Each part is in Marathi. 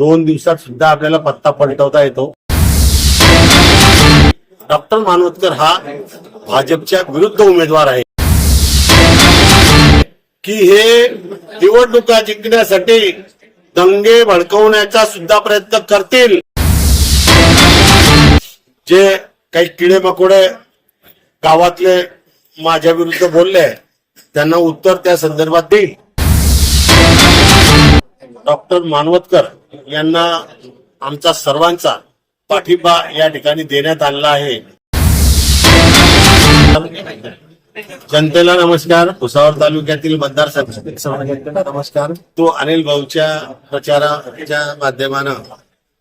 दोन दिवसात सुद्धा आपल्याला पत्ता पलटवता येतो. डॉक्टर मानवतकर हा भाजपच्या विरुद्ध उमेदवार आहे. की हे निवडणुका जिंकण्यासाठी दंगे भडकवण्याचा सुद्धा प्रयत्न करतील. जे काही किडे मकोडे गावातले माझ्या विरुद्ध बोलले त्यांना उत्तर त्या संदर्भात देईल डॉक्टर मानवतकर यांना आमचा सर्वांचा पाठिंबा या ठिकाणी देण्यात आलेला आहे. जनतेला नमस्कार. भुसावळ तालुक्यातील मतदारसंघ नमस्कार. तो अनिल भाऊच्या प्रचाराच्या माध्यमानं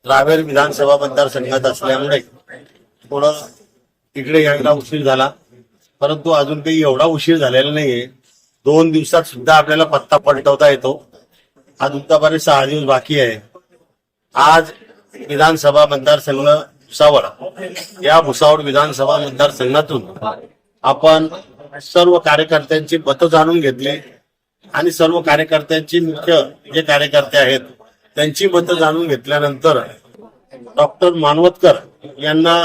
रावेर विधानसभा मतदारसंघात असल्यामुळे थोडं इकडे यायला उशीर झाला. परंतु अजून काही एवढा उशीर झालेला नाहीये. दोन दिवसात सुद्धा आपल्याला पत्ता पलटवता येतो. आज तर सहा दिवस बाकी आहे. आज विधानसभा मतदारसंघ भुसावळ या भुसावळ विधानसभा मतदारसंघातून आपण सर्व कार्यकर्त्यांची मतं जाणून घेतली आणि सर्व कार्यकर्त्यांची मुख्य जे कार्यकर्ते आहेत त्यांची मतं जाणून घेतल्यानंतर डॉक्टर मानवतकर यांना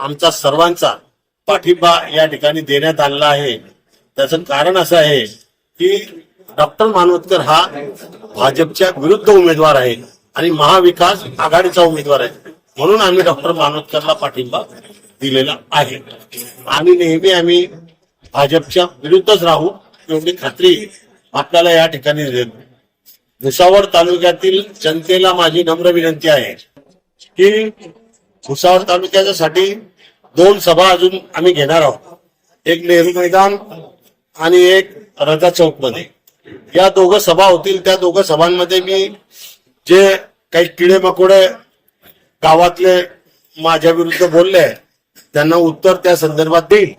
आमचा सर्वांचा पाठिंबा या ठिकाणी देण्यात आलेला आहे. त्याचं कारण असं आहे की डॉक्टर मानवतकर हा भाजपच्या विरुद्ध उमेदवार आहे आणि महाविकास आघाडीचा उमेदवार आहे. म्हणून आम्ही डॉक्टर मानवतकरला पाठिंबा दिलेला आहे. आणि नेहमी आम्ही भाजपच्या विरुद्धच राहू एवढी खात्री आपल्याला या ठिकाणी देतो भुसावळ तालुक्यातील जनतेला माझी नम्र विनंती आहे की भुसावळ तालुक्याच्यासाठी दोन सभा अजून आम्ही घेणार आहोत. एक नेहरू मैदान आणि एक रजा चौकमध्ये. या दोघं सभा होतील त्या दोघं सभांमध्ये मी जे काही किडे मकोडे गावातले माझ्या विरुद्ध बोलले त्यांना उत्तर त्या संदर्भात देईल.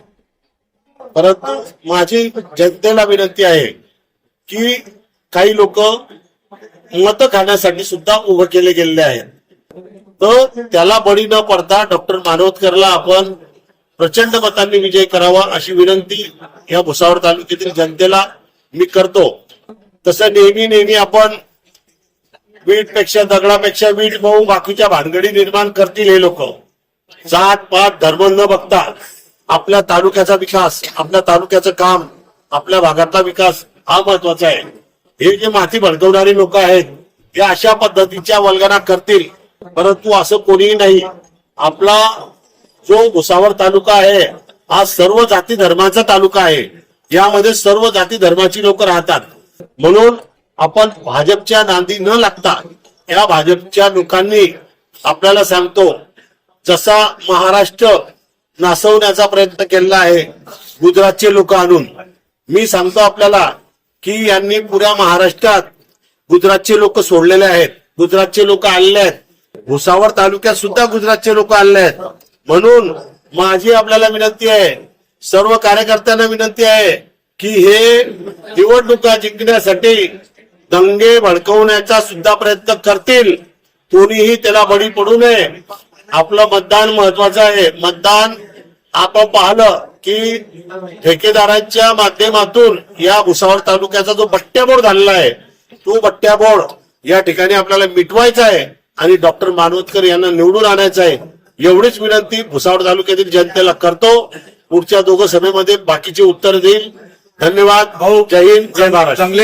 परंतु माझी जनतेला विनंती आहे की काही लोक मत खाण्यासाठी सुद्धा उभं केले गेलेले आहेत. तर त्याला बळी न पडता डॉक्टर मानवतकरला आपण प्रचंड मतांनी विजय करावा अशी विनंती या भुसावळ तालुक्यातील जनतेला मी करतो. तसं नेहमी नेहमी आपण वीटपेक्षा दगडापेक्षा वीट मऊ बाकीच्या भानगडी निर्माण करतील हे लोक. जात पात धर्म न बघता आपल्या तालुक्याचा विकास आपल्या तालुक्याचं काम आपल्या भागातला विकास हा महत्त्वाचा आहे. हे जे माती भडकवणारे लोक आहेत हे अशा पद्धतीच्या वल्गना करतील. परंतु असं कोणीही नाही. आपला जो भुसावर तालुका आहे हा सर्व जाती धर्माचा तालुका आहे. यामध्ये सर्व जाती धर्माची लोक राहतात. म्हणून आपण भाजपच्या नांदी न लागता या भाजपच्या लोकांनी आपल्याला सांगतो जसा महाराष्ट्र नासवण्याचा प्रयत्न केलेला आहे गुजरातचे लोक आणून मी सांगतो आपल्याला की यांनी पुऱ्या महाराष्ट्रात गुजरातचे लोक सोडलेले आहेत. गुजरातचे लोक आलेले आहेत. भुसावळ तालुक्यात सुद्धा गुजरातचे लोक आलेले आहेत. म्हणून माझी आपल्याला विनंती आहे सर्व कार्यकर्त्यांना विनंती आहे की हे निवडणुका जिंकण्यासाठी दंगे भडकवण्याचा सुद्धा प्रयत्न करतील. कोणीही त्याला बळी पडू नये. आपलं मतदान महत्वाचं आहे. मतदान आपण पाहिलं की ठेकेदारांच्या माध्यमातून या भुसावळ तालुक्याचा जो बट्ट्याबोळ झालेला आहे तो बट्ट्याबोळ या ठिकाणी आपल्याला मिटवायचा आहे आणि डॉक्टर मानवतकर यांना निवडून आणायचं आहे. एवढीच विनंती भुसावळ तालुक्यातील जनतेला करतो. पुढच्या दोघं सभेमध्ये बाकीचे उत्तर देईल. धन्यवाद. जय हिंद जय महाराष्ट्र.